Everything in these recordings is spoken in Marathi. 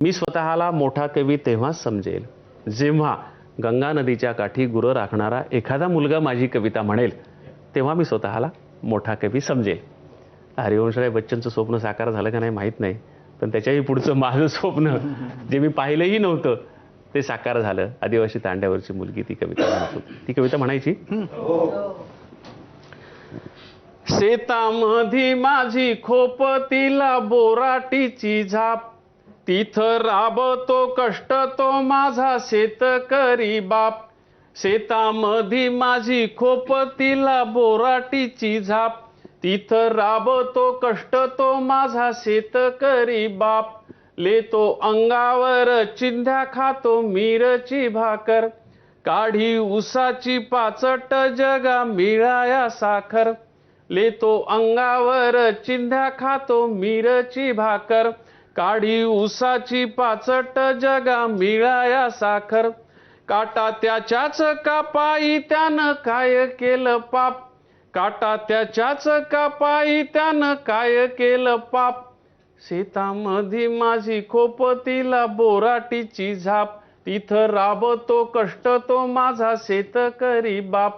मी स्वतःला मोठा कवी तेव्हाच समजेल जेव्हा गंगा नदीच्या काठी गुरं राखणारा एखादा मुलगा माझी कविता म्हणेल तेव्हा मी स्वतःला मोठा कवी समजेल. हरिवंशराय बच्चनचं स्वप्न साकार झालं का नाही माहीत नाही पण त्याच्याही पुढचं माझं स्वप्न जे मी पाहिलंही नव्हतं ते साकार झालं. आदिवासी तांड्यावरची मुलगी ती कविता म्हणत होती. ती कविता म्हणायची शेतामध्ये माझी खोप तिला बोराटीची झाप तिथं राबतो कष्ट तो माझा शेतकरी बाप. शेतामधी माझी खोप तिला बोराटीची झाप. तिथं राबतो कष्ट तो माझा शेतकरी बाप. लेतो अंगावर चिंध्या खातो मिरची भाकर. काढी उसाची पाचट जगा मिळाया साखर. लेतो अंगावर चिंध्या खातो मिरची भाकर. काढी उसाची पाचट जगा मिळाया साखर. काटा त्याच्याच कापाई त्यानं काय केलं पाप? काटा त्याच्याच कापाई त्यानं काय केलं पाप? शेतामध्ये माझी खोप तिला बोराटीची झाप. तिथं राबतो कष्ट तो माझा शेतकरी बाप.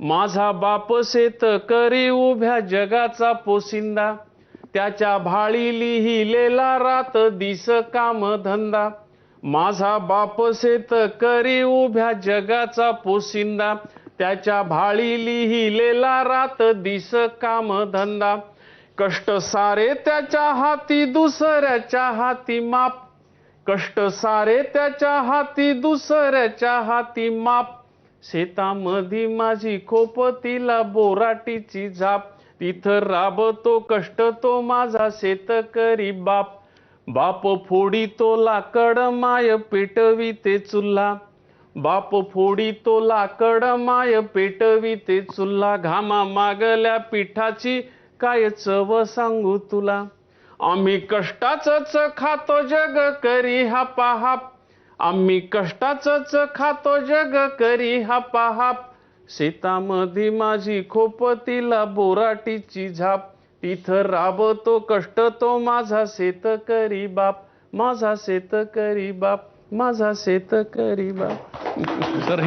माझा बाप शेतकरी उभ्या जगाचा पोसिंदा त्याच्या भाळी लिहिलेला रात दिस काम धंदा. माझा बाप शेतकरी उभ्या जगाचा पोसिंदा त्याच्या भाळी लिहिलेला रात दिस काम धंदा. कष्ट सारे त्याच्या हाती दुसऱ्याच्या हाती माप. कष्ट सारे त्याच्या हाती दुसऱ्याच्या हाती माप. शेतामधी माझी खोप तिला बोराटीची झाप. तिथं राबतो कष्ट तो माझा शेतकरी बाप. बाप फोडी तो लाकड माय पेटवी ते चुल्हा. बाप फोडी तो लाकड माय पेटवी ते चुल्हा. घामा मागल्या पिठाची काय चव सांगू तुला? आम्ही कष्टाच खातो जग करी हा पाहाप आम्ही कष्टाच खातो जग करी हा पाहाप शेतामध्ये माझी खोप तिला बोराटीची झाप. तिथं राबतो कष्ट तो माझा शेतकरी बाप. माझा शेतकरी बाप माझा शेतकरी बाप. सर हे